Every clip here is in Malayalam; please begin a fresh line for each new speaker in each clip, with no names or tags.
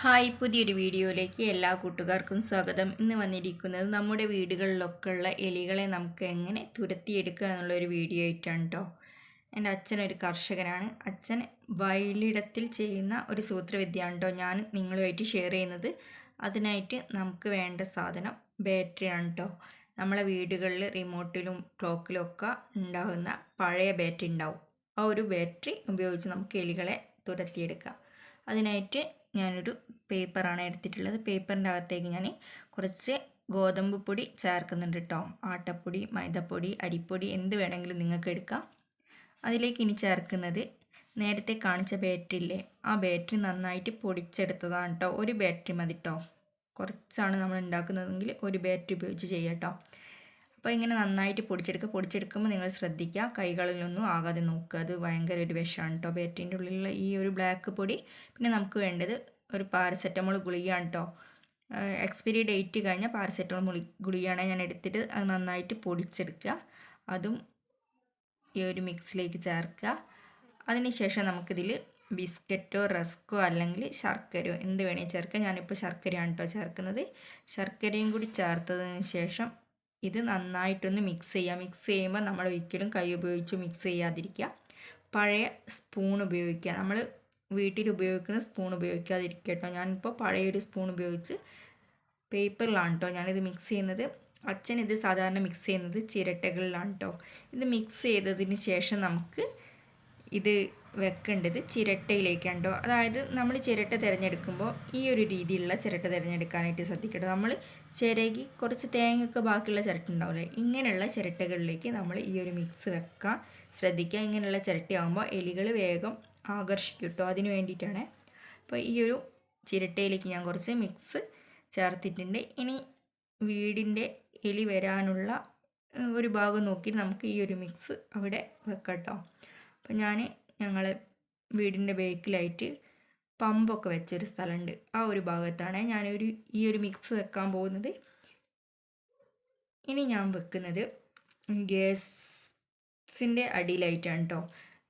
ഹായ് പുതിയൊരു വീഡിയോയിലേക്ക് എല്ലാ കൂട്ടുകാർക്കും സ്വാഗതം. ഇന്ന് വന്നിരിക്കുന്നത് നമ്മുടെ വീടുകളിലൊക്കെ ഉള്ള എലികളെ നമുക്ക് എങ്ങനെ തുരത്തിയെടുക്കുക എന്നുള്ളൊരു വീഡിയോ ആയിട്ടാണ് കേട്ടോ എന്റെ അച്ഛനൊരു കർഷകനാണ്. അച്ഛൻ വയലിടത്തിൽ ചെയ്യുന്ന ഒരു സൂത്രവിദ്യയാണ് കേട്ടോ ഞാൻ നിങ്ങളുമായിട്ട് ഷെയർ ചെയ്യുന്നത്. അതിനായിട്ട് നമുക്ക് വേണ്ട സാധനം ബാറ്ററിയാണ് കേട്ടോ നമ്മളെ വീടുകളിൽ റിമോട്ടിലും ക്ലോക്കിലും ഒക്കെ ഉണ്ടാകുന്ന പഴയ ബാറ്ററി ഉണ്ടാവും. ആ ഒരു ബാറ്ററി ഉപയോഗിച്ച് നമുക്ക് എലികളെ തുരത്തിയെടുക്കാം. അതിനായിട്ട് ഞാനൊരു പേപ്പറാണ് എടുത്തിട്ടുള്ളത്. പേപ്പറിന്റെ അകത്തേക്ക് ഞാൻ കുറച്ച് ഗോതമ്പ് പൊടി ചേർക്കുന്നുണ്ട് കേട്ടോ ആട്ടപ്പൊടി മൈദപ്പൊടി അരിപ്പൊടി എന്ത് വേണമെങ്കിലും നിങ്ങൾക്ക് എടുക്കാം. അതിലേക്ക് ഇനി ചേർക്കുന്നത് നേരത്തെ കാണിച്ച ബാറ്ററി ഇല്ലേ ആ ബാറ്ററി നന്നായിട്ട് പൊടിച്ചെടുത്തതാണ് കേട്ടോ ഒരു ബാറ്ററി മതി കേട്ടോ കുറച്ചാണ് നമ്മൾ ഉണ്ടാക്കുന്നതെങ്കിൽ ഒരു ബാറ്ററി ഉപയോഗിച്ച് ചെയ്യാം കേട്ടോ അപ്പോൾ ഇങ്ങനെ നന്നായിട്ട് പൊടിച്ചെടുക്കുക. പൊടിച്ചെടുക്കുമ്പോൾ നിങ്ങൾ ശ്രദ്ധിക്കുക. കൈകളിലൊന്നും ആകാതെ നോക്കുക. അത് ഭയങ്കര ഒരു വിഷമാണ് കേട്ടോ. ബാറ്ററിന്റെ ഉള്ളിലുള്ള ഈ ഒരു ബ്ലാക്ക് പൊടി. പിന്നെ നമുക്ക് വേണ്ടത് ഒരു പാരസെറ്റമോൾ ഗുളികയാണ് കേട്ടോ. എക്സ്പയറി ഡേറ്റ് കഴിഞ്ഞാൽ പാരസെറ്റമോൾ ഗുളി ഗുളികയാണ് ഞാൻ എടുത്തിട്ട് അത് നന്നായിട്ട് പൊടിച്ചെടുക്കുക. അതും ഈ ഒരു മിക്സിലേക്ക് ചേർക്കുക. അതിനുശേഷം നമുക്കിതിൽ ബിസ്ക്കറ്റോ റസ്ക്കോ അല്ലെങ്കിൽ ശർക്കരയോ എന്ത് വേണമെങ്കിൽ ചേർക്കാം. ഞാനിപ്പോൾ ശർക്കരയാണ് കേട്ടോ ചേർക്കുന്നത്. ശർക്കരയും കൂടി ചേർത്തതിന് ശേഷം ഇത് നന്നായിട്ടൊന്ന് മിക്സ് ചെയ്യുക മിക്സ് ചെയ്യുമ്പോൾ നമ്മൾ ഒരിക്കലും കൈ ഉപയോഗിച്ച് മിക്സ് ചെയ്യാതിരിക്കുക. പഴയ സ്പൂൺ ഉപയോഗിക്കുക. നമ്മൾ വീട്ടിൽ ഉപയോഗിക്കുന്ന സ്പൂൺ ഉപയോഗിക്കാതിരിക്കുക കേട്ടോ. ഞാനിപ്പോൾ പഴയൊരു സ്പൂൺ ഉപയോഗിച്ച് പേപ്പറിലാണ് കേട്ടോ. ഞാനിത് മിക്സ് ചെയ്യുന്നത്. അച്ഛൻ ഇത് സാധാരണ മിക്സ് ചെയ്യുന്നത് ചിരട്ടകളിലാണ് കേട്ടോ. ഇത് മിക്സ് ചെയ്തതിന് ശേഷം നമുക്ക് ഇത് വെക്കേണ്ടത് ചിരട്ടയിലേക്കാണ് കേട്ടോ. അതായത് നമ്മൾ ചിരട്ട തിരഞ്ഞെടുക്കുമ്പോൾ ഈ ഒരു രീതിയിലുള്ള ചിരട്ട തിരഞ്ഞെടുക്കാനായിട്ട് ശ്രദ്ധിക്കട്ടോ. നമ്മൾ ചിരകി കുറച്ച് തേങ്ങയൊക്കെ ബാക്കിയുള്ള ചിരട്ട ഉണ്ടാവില്ലേ ഇങ്ങനെയുള്ള ചിരട്ടകളിലേക്ക് നമ്മൾ ഈ ഒരു മിക്സ് വെക്കാൻ ശ്രദ്ധിക്കുക. ഇങ്ങനെയുള്ള ചിരട്ടയാകുമ്പോൾ എലികൾ വേഗം ആകർഷിക്കും കേട്ടോ. അതിന് വേണ്ടിയിട്ടാണ് അപ്പോൾ ഈ ഒരു ചിരട്ടയിലേക്ക് ഞാൻ കുറച്ച് മിക്സ് ചേർത്തിട്ടുണ്ട്. ഇനി വീടിന്റെ എലി വരാനുള്ള ഒരു ഭാഗം നോക്കി നമുക്ക് ഈ ഒരു മിക്സ് അവിടെ വെക്കാം കേട്ടോ. അപ്പോൾ ഞാൻ ഞങ്ങൾ വീടിന്റെ ബേക്കിലായിട്ട് പമ്പൊക്കെ വെച്ചൊരു സ്ഥലമുണ്ട്. ആ ഒരു ഭാഗത്താണ് ഞാനൊരു ഈ ഒരു മിക്സ് വെക്കാൻ പോകുന്നത്. ഇനി ഞാൻ വെക്കുന്നത് ഗ്യാസിന്റെ അടിയിലായിട്ടാണ് കേട്ടോ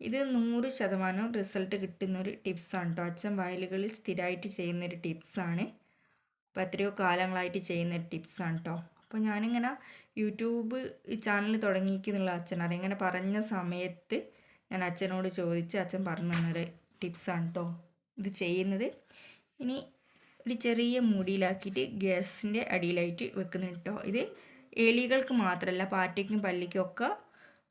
ഇത് നൂറ് ശതമാനം റിസൾട്ട് കിട്ടുന്നൊരു ടിപ്സാണ് കേട്ടോ അച്ഛൻ വയലുകളിൽ സ്ഥിരമായിട്ട് ചെയ്യുന്നൊരു ടിപ്സാണ്. അപ്പോൾ എത്രയോ കാലങ്ങളായിട്ട് ചെയ്യുന്നൊരു ടിപ്സാണ് കേട്ടോ അപ്പോൾ ഞാനിങ്ങനെ യൂട്യൂബ് ചാനൽ തുടങ്ങിയിരിക്കുന്നുള്ള അച്ഛൻ അതിങ്ങനെ പറഞ്ഞ സമയത്ത് ഞാൻ അച്ഛനോട് ചോദിച്ച് അച്ഛൻ പറഞ്ഞു തന്നൊരു ടിപ്സാണ് കേട്ടോ ഇത് ചെയ്യുന്നത്. ഇനി ഒരു ചെറിയ മുടിയിലാക്കിയിട്ട് ഗ്യാസിന്റെ അടിയിലായിട്ട് വെക്കുന്നുണ്ട് കേട്ടോ ഇത് എലികൾക്ക് മാത്രമല്ല പാറ്റയ്ക്കും പല്ലിക്കും ഒക്കെ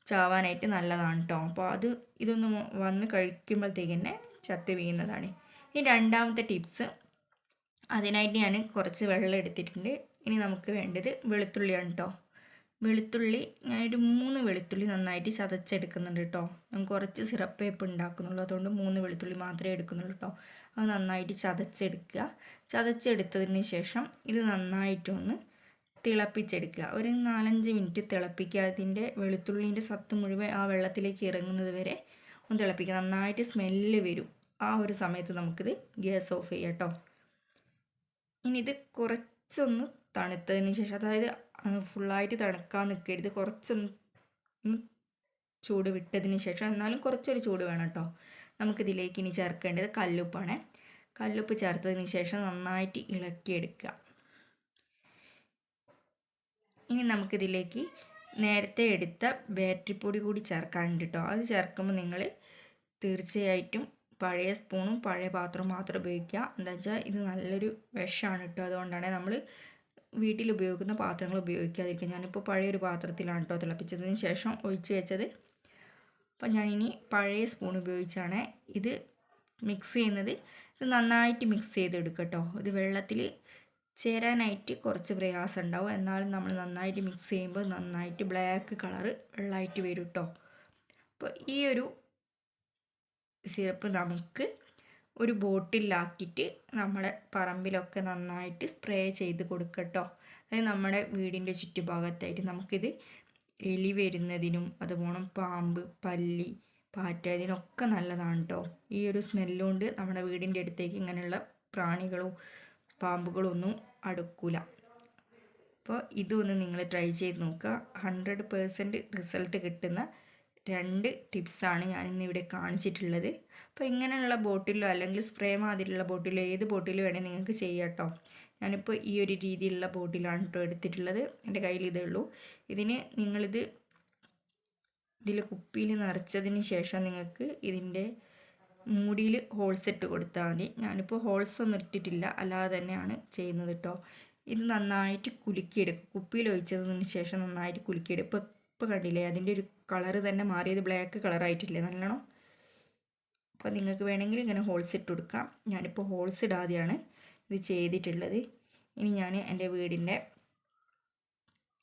ചാവാനായിട്ട് നല്ലതാണ് കേട്ടോ അപ്പോൾ അത് ഇതൊന്ന് വന്ന് കഴിക്കുമ്പോഴത്തേക്ക് തന്നെ ചത്ത് വീഴുന്നതാണ്. ഇനി രണ്ടാമത്തെ ടിപ്സ്. അതിനായിട്ട് ഞാൻ കുറച്ച് വെള്ളം എടുത്തിട്ടുണ്ട്. ഇനി നമുക്ക് വേണ്ടത് വെളുത്തുള്ളിയാണ് കേട്ടോ വെളുത്തുള്ളി ഞാനൊരു മൂന്ന് വെളുത്തുള്ളി നന്നായിട്ട് ചതച്ചെടുക്കുന്നുണ്ട് കേട്ടോ ഞാൻ കുറച്ച് സിറപ്പ് വേപ്പ് ഉണ്ടാക്കുന്നുള്ളൂ. അതുകൊണ്ട് മൂന്ന് വെളുത്തുള്ളി മാത്രമേ എടുക്കുന്നുള്ളൂ കേട്ടോ അത് നന്നായിട്ട് ചതച്ചെടുക്കുക. ചതച്ചെടുത്തതിന് ശേഷം ഇത് നന്നായിട്ടൊന്ന് തിളപ്പിച്ചെടുക്കുക. ഒരു നാലഞ്ച് മിനിറ്റ് തിളപ്പിക്കുക. അതിന്റെ വെളുത്തുള്ളീന്റെ സത്ത് മുഴുവൻ ആ വെള്ളത്തിലേക്ക് ഇറങ്ങുന്നത് വരെ ഒന്ന് തിളപ്പിക്കുക. നന്നായിട്ട് സ്മെല്ല് വരും. ആ ഒരു സമയത്ത് നമുക്കിത് ഗ്യാസ് ഓഫ് ചെയ്യാം കേട്ടോ ഇനി ഇത് കുറച്ചൊന്ന് തണുത്തതിന് ശേഷം അതായത് ഫുള്ളായിട്ട് തണുക്കാൻ നിൽക്കരുത് കുറച്ചൊന്ന് ചൂട് വിട്ടതിന് ശേഷം എന്നാലും കുറച്ചൊരു ചൂട് വേണം കേട്ടോ. നമുക്കിതിലേക്ക് ഇനി ചേർക്കേണ്ടത് കല്ലുപ്പാണ്. കല്ലുപ്പ് ചേർത്തതിന് ശേഷം നന്നായിട്ട് ഇളക്കിയെടുക്കുക. ഇനി നമുക്കിതിലേക്ക് നേരത്തെ എടുത്ത ബാറ്ററി പൊടി കൂടി ചേർക്കാനുണ്ട് കേട്ടോ. അത് ചേർക്കുമ്പോൾ നിങ്ങൾ തീർച്ചയായിട്ടും പഴയ സ്പൂണും പഴയ പാത്രവും മാത്രം ഉപയോഗിക്കുക. എന്താ വെച്ചാൽ ഇത് നല്ലൊരു വിഷമാണ് കേട്ടോ. അതുകൊണ്ടാണ് നമ്മൾ വീട്ടിൽ ഉപയോഗിക്കുന്ന പാത്രങ്ങൾ ഉപയോഗിക്കാതിരിക്കുക ഞാനിപ്പോൾ പഴയൊരു പാത്രത്തിലാണ് കേട്ടോ തിളപ്പിച്ചതിന് ശേഷം ഒഴിച്ച് വെച്ചത്. അപ്പോൾ ഞാനിനി പഴയ സ്പൂൺ ഉപയോഗിച്ചാണ് ഇത് മിക്സ് ചെയ്യുന്നത്. ഇത് നന്നായിട്ട് മിക്സ് ചെയ്തെടുക്കുക കേട്ടോ. ഇത് വെള്ളത്തിൽ ചേരാനായിട്ട് കുറച്ച് പ്രയാസം ഉണ്ടാവും. എന്നാലും നമ്മൾ നന്നായിട്ട് മിക്സ് ചെയ്യുമ്പോൾ നന്നായിട്ട് ബ്ലാക്ക് കളറ് വെള്ളമായിട്ട് വരും കേട്ടോ. അപ്പോൾ ഈ ഒരു സിറപ്പ് നമുക്ക് ഒരു ബോട്ടിലാക്കിയിട്ട് നമ്മുടെ പറമ്പിലൊക്കെ നന്നായിട്ട് സ്പ്രേ ചെയ്ത് കൊടുക്കട്ടോ. അതായത് നമ്മുടെ വീടിന്റെ ചുറ്റുഭാഗത്തായിട്ട് നമുക്കിത് എലി വരുന്നതിനും അതുപോലെ പാമ്പ് പല്ലി പാറ്റ ഇതിനൊക്കെ നല്ലതാണ് കേട്ടോ ഈ ഒരു സ്മെല്ലുകൊണ്ട് നമ്മുടെ വീടിന്റെ അടുത്തേക്ക് ഇങ്ങനെയുള്ള പ്രാണികളും പാമ്പുകളും ഒന്നും അടുക്കൂല. അപ്പോൾ ഇതൊന്ന് നിങ്ങൾ ട്രൈ ചെയ്ത് നോക്കുക. ഹൺഡ്രഡ് പേഴ്സന്റ് റിസൾട്ട് കിട്ടുന്ന രണ്ട് ടിപ്സാണ് ഞാൻ ഇന്ന് ഇവിടെ കാണിച്ചിട്ടുള്ളത്. അപ്പോൾ ഇങ്ങനെയുള്ള ബോട്ടിലോ അല്ലെങ്കിൽ സ്പ്രേ മാതിരിയുള്ള ബോട്ടിലോ ഏത് ബോട്ടിൽ വേണേൽ നിങ്ങൾക്ക് ചെയ്യാം കേട്ടോ ഞാനിപ്പോൾ ഈ ഒരു രീതിയിലുള്ള ബോട്ടിലാണ് കേട്ടോ എടുത്തിട്ടുള്ളത്. എന്റെ കയ്യിൽ ഇതേ ഉള്ളൂ. ഇതിന് നിങ്ങളിത് ഇതിൽ കുപ്പിയിൽ നിറച്ചതിന് ശേഷം നിങ്ങൾക്ക് ഇതിന്റെ മൂടിയിൽ ഹോൾസ് ഇട്ട് കൊടുത്താൽ മതി. ഞാനിപ്പോൾ ഹോൾസ് ഒന്നും ഇട്ടിട്ടില്ല. അല്ലാതെ തന്നെയാണ് ചെയ്യുന്നത് കേട്ടോ ഇത് നന്നായിട്ട് കുലുക്കിയെടുക്കും. കുപ്പിയിൽ ഒഴിച്ചതിന് ശേഷം നന്നായിട്ട് കുലുക്കിയെടുക്കും. ഇപ്പോൾ ഇപ്പോൾ കണ്ടില്ലേ? അതിന്റെ ഒരു കളറ് തന്നെ മാറിയത് ബ്ലാക്ക് കളറായിട്ടില്ലേ നല്ലോണം. അപ്പോൾ നിങ്ങൾക്ക് വേണമെങ്കിൽ ഇങ്ങനെ ഹോൾസ് ഇട്ട് കൊടുക്കാം. ഞാനിപ്പോൾ ഹോൾസ് ഇടാതെയാണ് ഇത് ചെയ്തിട്ടുള്ളത്. ഇനി ഞാൻ എന്റെ വീടിന്റെ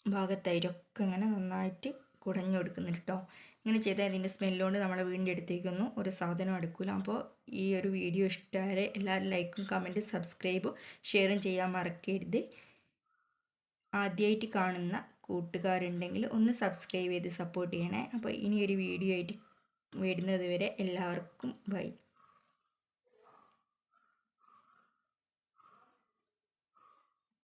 ഭാഗത്തായിട്ടൊക്കെ ഇങ്ങനെ നന്നായിട്ട് കുടഞ്ഞു കൊടുക്കുന്നുണ്ട് കേട്ടോ ഇങ്ങനെ ചെയ്താൽ ഇതിന്റെ സ്മെല്ലുകൊണ്ട് നമ്മളെ വീടിന്റെ അടുത്തേക്കൊന്നും ഒരു സാധനം എടുക്കില്ല അപ്പോൾ ഈ ഒരു വീഡിയോ ഇഷ്ടമായാൽ എല്ലാവരും ലൈക്കും കമന്റും സബ്സ്ക്രൈബും ഷെയറും ചെയ്യാൻ മറക്കരുത്. ആദ്യമായിട്ട് കാണുന്ന കൂട്ടുകാരുണ്ടെങ്കിൽ ഒന്ന് സബ്സ്ക്രൈബ് ചെയ്ത് സപ്പോർട്ട് ചെയ്യണേ. അപ്പോൾ ഇനി ഒരു വീഡിയോ ആയിട്ട് വരുന്നത് വരെ എല്ലാവർക്കും ബൈ